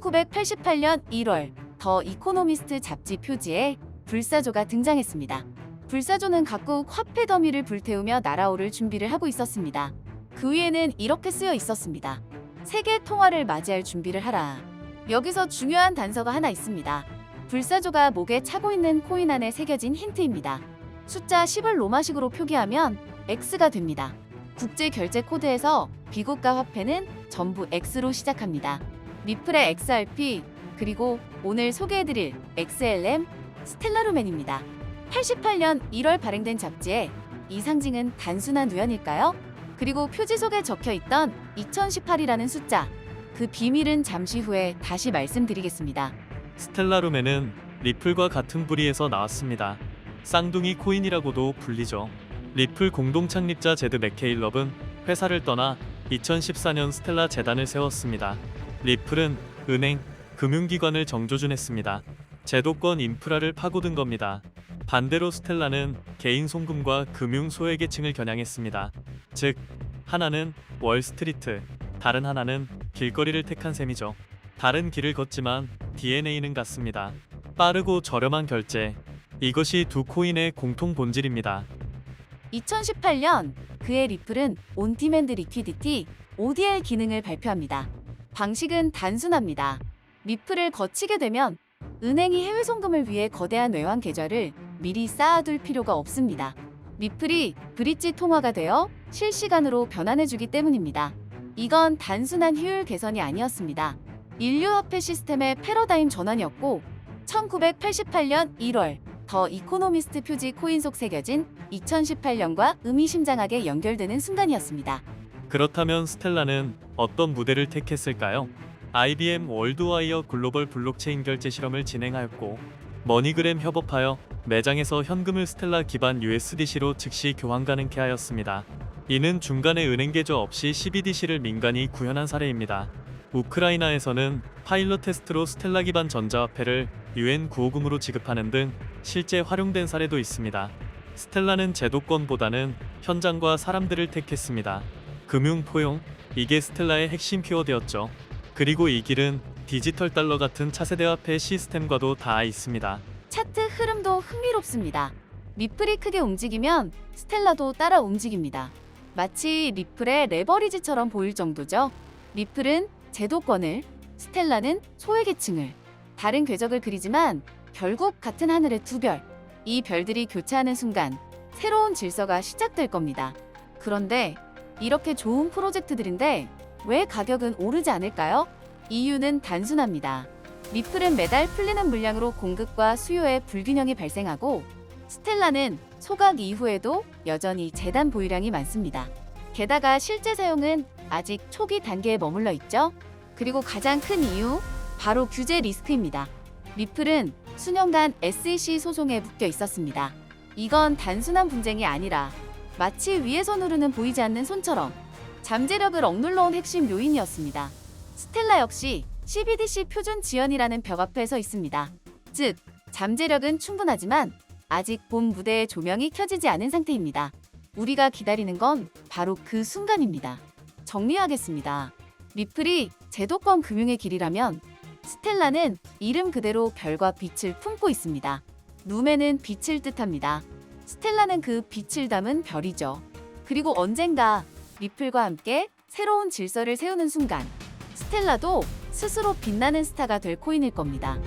1988년 1월 더 이코노미스트 잡지 표지에 불사조가 등장했습니다. 불사조는 각국 화폐 더미를 불태우며 날아오를 준비를 하고 있었습니다. 그 위에는 이렇게 쓰여 있었습니다. 세계 통화를 맞이할 준비를 하라. 여기서 중요한 단서가 하나 있습니다. 불사조가 목에 차고 있는 코인 안에 새겨진 힌트입니다. 숫자 10을 로마식으로 표기하면 X가 됩니다. 국제 결제 코드에서 비고가 화폐는 전부 X로 시작합니다. 리플의 XRP 그리고 오늘 소개해드릴 XLM 스텔라루멘입니다. 88년 1월 발행된 잡지에 이 상징은 단순한 우연일까요? 그리고 표지 속에 적혀 있던 2018이라는 숫자 그 비밀은 잠시 후에 다시 말씀드리겠습니다. 스텔라룸에는 리플과 같은 부리에서 나왔습니다. 쌍둥이 코인이라고도 불리죠. 리플 공동 창립자 제드 맥케일럽은 회사를 떠나 2014년 스텔라 재단을 세웠습니다. 리플은 은행, 금융기관을 정조준했습니다. 제도권 인프라를 파고든 겁니다. 반대로 스텔라는 개인 송금과 금융 소외계층을 겨냥했습니다. 즉, 하나는 월스트리트, 다른 하나는 길거리를 택한 셈이죠. 다른 길을 걷지만 DNA는 같습니다. 빠르고 저렴한 결제. 이것이 두 코인의 공통 본질입니다. 2018년 그의 리플은 온디맨드 리퀴디티 ODL 기능을 발표합니다. 방식은 단순합니다. 리플을 거치게 되면 은행이 해외 송금을 위해 거대한 외환 계좌를 미리 쌓아둘 필요가 없습니다. 리플이 브릿지 통화가 되어 실시간으로 변환해주기 때문입니다. 이건 단순한 효율 개선이 아니었습니다. 인류 화폐 시스템의 패러다임 전환이었고 1988년 1월 더 이코노미스트 표지 코인 속 새겨진 2018년과 의미심장하게 연결되는 순간이었습니다. 그렇다면 스텔라는 어떤 무대를 택했을까요? IBM 월드와이어 글로벌 블록체인 결제 실험을 진행하였고 머니그램 협업하여 매장에서 현금을 스텔라 기반 USDC로 즉시 교환 가능케 하였습니다. 이는 중간에 은행 계좌 없이 CBDC를 민간이 구현한 사례입니다. 우크라이나에서는 파일럿 테스트로 스텔라 기반 전자화폐를 UN 구호금으로 지급하는 등 실제 활용된 사례도 있습니다. 스텔라는 제도권보다는 현장과 사람들을 택했습니다. 금융 포용 이게 스텔라의 핵심 키워드였죠. 그리고 이 길은 디지털 달러 같은 차세대 화폐 시스템과도 닿아 있습니다. 차트 흐름도 흥미롭습니다. 리플이 크게 움직이면 스텔라도 따라 움직입니다. 마치 리플의 레버리지처럼 보일 정도죠. 리플은 제도권을, 스텔라는 소외계층을, 다른 궤적을 그리지만 결국 같은 하늘의 두 별. 이 별들이 교차하는 순간 새로운 질서가 시작될 겁니다. 그런데 이렇게 좋은 프로젝트들인데 왜 가격은 오르지 않을까요? 이유는 단순합니다. 리플은 매달 풀리는 물량으로 공급과 수요의 불균형이 발생하고 스텔라는 소각 이후에도 여전히 재단 보유량이 많습니다. 게다가 실제 사용은 아직 초기 단계에 머물러 있죠. 그리고 가장 큰 이유 바로 규제 리스크입니다. 리플은 수년간 SEC 소송에 묶여 있었습니다. 이건 단순한 분쟁이 아니라 마치 위에서 누르는 보이지 않는 손처럼 잠재력을 억눌러온 핵심 요인이었습니다. 스텔라 역시 CBDC 표준 지연이라는 벽 앞에 서 있습니다. 즉, 잠재력은 충분하지만 아직 본 무대의 조명이 켜지지 않은 상태입니다. 우리가 기다리는 건 바로 그 순간입니다. 정리하겠습니다. 리플이 제도권 금융의 길이라면 스텔라는 이름 그대로 별과 빛을 품고 있습니다. 룸에는 빛을 뜻합니다. 스텔라는 그 빛을 담은 별이죠. 그리고 언젠가 리플과 함께 새로운 질서를 세우는 순간 스텔라도 스스로 빛나는 스타가 될 코인일 겁니다.